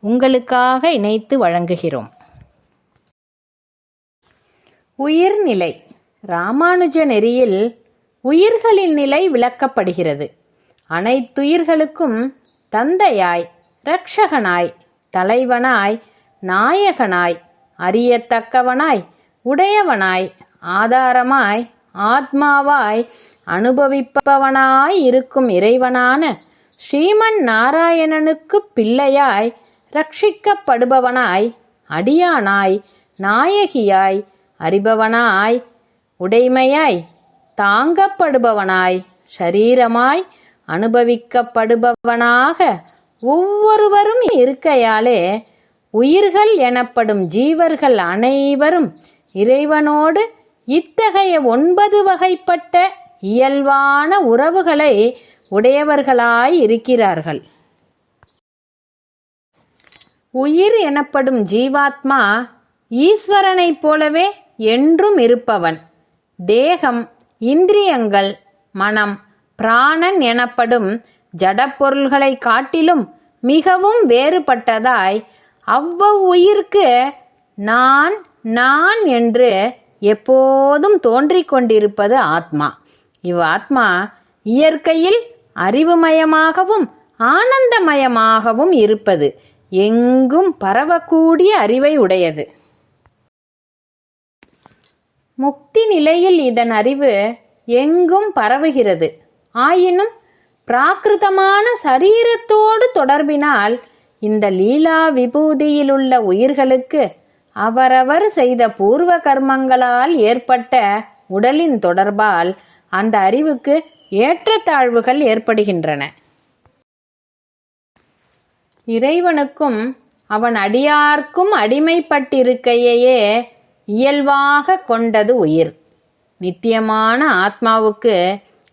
உங்களுக்காக இணைத்து வழங்குகிறோம். உயிர்நிலை. ராமானுஜ நெறியில் உயிர்களின் நிலை விளக்கப்படுகிறது. அனைத்துயிர்களுக்கும் தந்தையாய் இரட்சகனாய் தலைவனாய் நாயகனாய் அறியத்தக்கவனாய் உடையவனாய் ஆதாரமாய் ஆத்மாவாய் அனுபவிப்பவனாய் இருக்கும் இறைவனான ஸ்ரீமன் நாராயணனுக்கு பிள்ளையாய் ரட்சிக்கப்படுபவனாய் அடியானாய் நாயகியாய் அறிபவனாய் உடைமையாய் தாங்கப்படுபவனாய் ஷரீரமாய் அனுபவிக்கப்படுபவனாக ஒவ்வொருவரும் இருக்கையாலே உயிர்கள் எனப்படும் ஜீவர்கள் அனைவரும் இறைவனோடு இத்தகைய ஒன்பது வகைப்பட்ட இயல்பான உறவுகளை உடையவர்களாய் இருக்கிறார்கள். உயிர் எனப்படும் ஜீவாத்மா ஈஸ்வரனைப் போலவே என்றும் இருப்பவன். தேகம் இந்திரியங்கள் மனம் பிராணன் எனப்படும் ஜடப்பொருள்களை காட்டிலும் மிகவும் வேறுபட்டதாய் அவ்வவ்வுயிர்க்கு நான் நான் என்று எப்போதும் தோன்றிக் கொண்டிருப்பது ஆத்மா. இவ் ஆத்மா இயற்கையில் அறிவுமயமாகவும் ஆனந்தமயமாகவும் இருப்பது. எங்கும் பரவக்கூடிய அறிவை உடையது. முக்தி நிலையில் இதன் அறிவு எங்கும் பரவுகிறது. ஆயினும் பிராகிருதமான சரீரத்தோடு தொடர்பினால் இந்த லீலா விபூதியிலுள்ள உயிர்களுக்கு அவரவர் செய்த பூர்வ கர்மங்களால் ஏற்பட்ட உடலின் தொடர்பால் அந்த அறிவுக்கு ஏற்றத்தாழ்வுகள் ஏற்படுகின்றன. இறைவனுக்கும் அவன் அடியார்க்கும் அடிமைப்பட்டிருக்கையே இயல்பாக கொண்டது உயிர். நித்தியமான ஆத்மாவுக்கு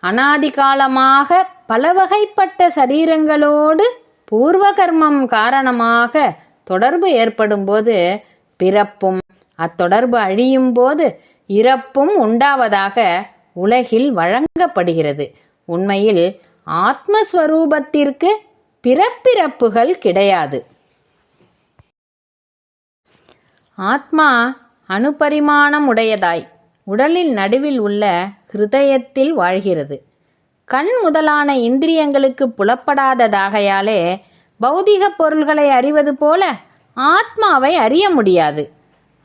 அனாதிகாலமாக பல வகைப்பட்ட சரீரங்களோடு பூர்வ கர்மம் காரணமாக தொடர்பு ஏற்படும்போது பிறப்பும் அத்தொடர்பு அழியும் போது இறப்பும் உண்டாவதாக உலகில் வழங்கப்படுகிறது. உண்மையில் ஆத்மஸ்வரூபத்திற்கு பிறப்பிறப்புகள் கிடையாது. ஆத்மா அணுபரிமாணம் உடையதாய் உடலின் நடுவில் உள்ள ஹிருதயத்தில் வாழ்கிறது. கண் முதலான இந்திரியங்களுக்கு புலப்படாததாகையாலே பௌதிக பொருள்களை அறிவது போல ஆத்மாவை அறிய முடியாது.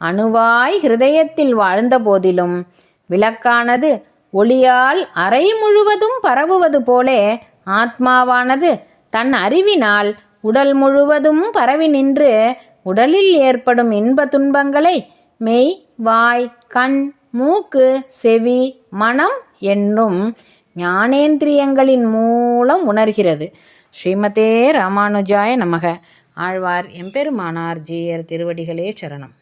அணுவாய் ஹிருதயத்தில் வாழ்ந்த போதிலும் விளக்கானது ஒளியால் அறை முழுவதும் பரவுவது போலே ஆத்மாவானது தன் அறிவினால் உடல் முழுவதும் பரவி நின்று உடலில் ஏற்படும் இன்ப துன்பங்களை மெய் வாய் கண் மூக்கு செவி மனம் என்னும் ஞானேந்திரியங்களின் மூலம் உணர்கிறது. ஸ்ரீமதே ராமானுஜாய நமக. ஆழ்வார் எம்பெருமானார் ஜீயர் திருவடிகளே சரணம்.